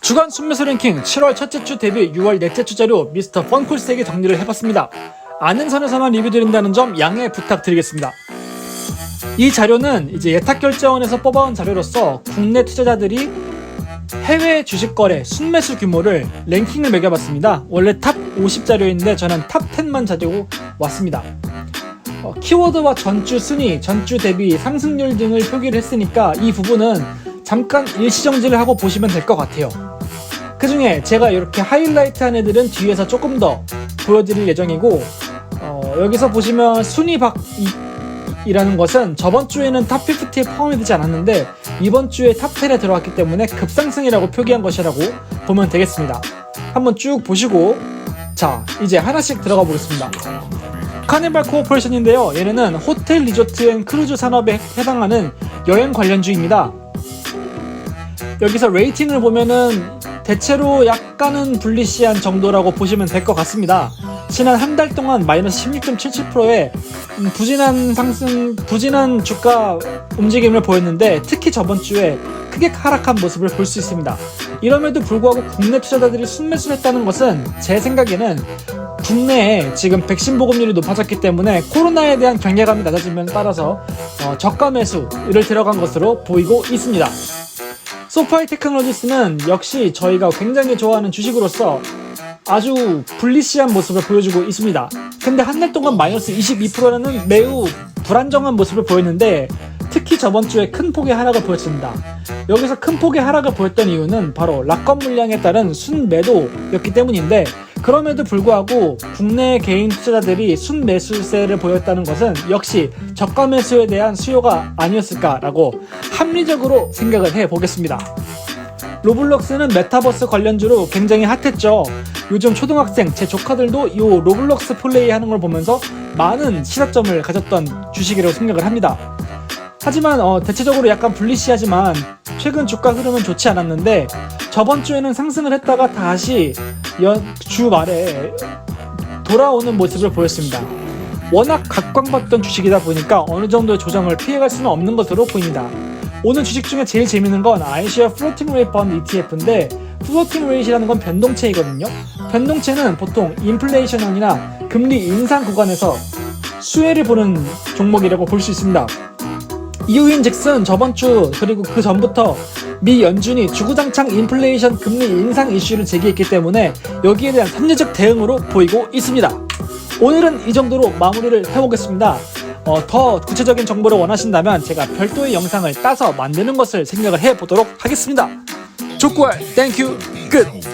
주간 순매수 랭킹 7월 첫째 주 대비 6월 넷째 주 자료 미스터 펀쿨스에게 정리를 해봤습니다. 아는 선에서만 리뷰드린다는 점 양해 부탁드리겠습니다. 이 자료는 이제 예탁결제원에서 뽑아온 자료로서 국내 투자자들이 해외 주식 거래 순매수 규모를 랭킹을 매겨봤습니다. 원래 탑 50 자료인데 저는 탑 10만 자료 왔습니다. 어, 키워드와 전주 순위, 전주 대비 상승률 등을 표기를 했으니까 이 부분은 잠깐 일시정지를 하고 보시면 될 것 같아요. 그 중에 제가 이렇게 하이라이트한 애들은 뒤에서 조금 더 보여드릴 예정이고 어, 여기서 보시면 순위 박이라는 것은 저번 주에는 탑 50에 포함이 되지 않았는데 이번 주에 탑 10에 들어왔기 때문에 급상승이라고 표기한 것이라고 보면 되겠습니다. 한번 쭉 보시고 자 이제 하나씩 들어가 보겠습니다. 카니발 코어포레이션인데요. 얘네는 호텔 리조트 앤 크루즈 산업에 해당하는 여행 관련주입니다. 여기서 레이팅을 보면은 대체로 약간은 불리시한 정도라고 보시면 될 것 같습니다. 지난 한 달 동안 마이너스 16.77%의 음, 부진한 상승, 부진한 주가 움직임을 보였는데 특히 저번 주에 크게 하락한 모습을 볼 수 있습니다. 이럼에도 불구하고 국내 투자자들이 순매수를 했다는 것은 제 생각에는 국내에 지금 백신 보급률이 높아졌기 때문에 코로나에 대한 경계감이 낮아짐에 따라서 어, 저가 매수를 들어간 것으로 보이고 있습니다. 소파이 테크놀로지스는 역시 저희가 굉장히 좋아하는 주식으로서 아주 불리시한 모습을 보여주고 있습니다. 근데 한 달 동안 마이너스 22%라는 매우 불안정한 모습을 보였는데 특히 저번 주에 큰 폭의 하락을 보였습니다. 여기서 큰 폭의 하락을 보였던 이유는 바로 락건 물량에 따른 순매도였기 때문인데 그럼에도 불구하고 국내 개인 투자자들이 순매수세를 보였다는 것은 역시 저가 매수에 대한 수요가 아니었을까라고 합리적으로 생각을 해 보겠습니다. 로블록스는 메타버스 관련주로 굉장히 핫했죠. 요즘 초등학생 제 조카들도 이 로블록스 플레이 하는 걸 보면서 많은 시사점을 가졌던 주식이라고 생각을 합니다. 하지만 어, 대체적으로 약간 불리시하지만 최근 주가 흐름은 좋지 않았는데 저번 주에는 상승을 했다가 다시 연, 주 말에 돌아오는 모습을 보였습니다. 워낙 각광받던 주식이다 보니까 어느 정도의 조정을 피해갈 수는 없는 것으로 보입니다. 오늘 주식 중에 제일 재밌는 건 아이시아 플로팅 레이트 펀드 ETF인데 플로팅 레이트라는 건 변동체이거든요. 변동체는 보통 인플레이션이나 금리 인상 구간에서 수혜를 보는 종목이라고 볼 수 있습니다. 이유인즉슨 저번 주 그리고 그 전부터 미 연준이 주구장창 인플레이션 금리 인상 이슈를 제기했기 때문에 여기에 대한 삼례적 대응으로 보이고 있습니다. 오늘은 이 정도로 마무리를 해보겠습니다. 어, 더 구체적인 정보를 원하신다면 제가 별도의 영상을 따서 만드는 것을 생각을 해보도록 하겠습니다. 족구알 땡큐 끝!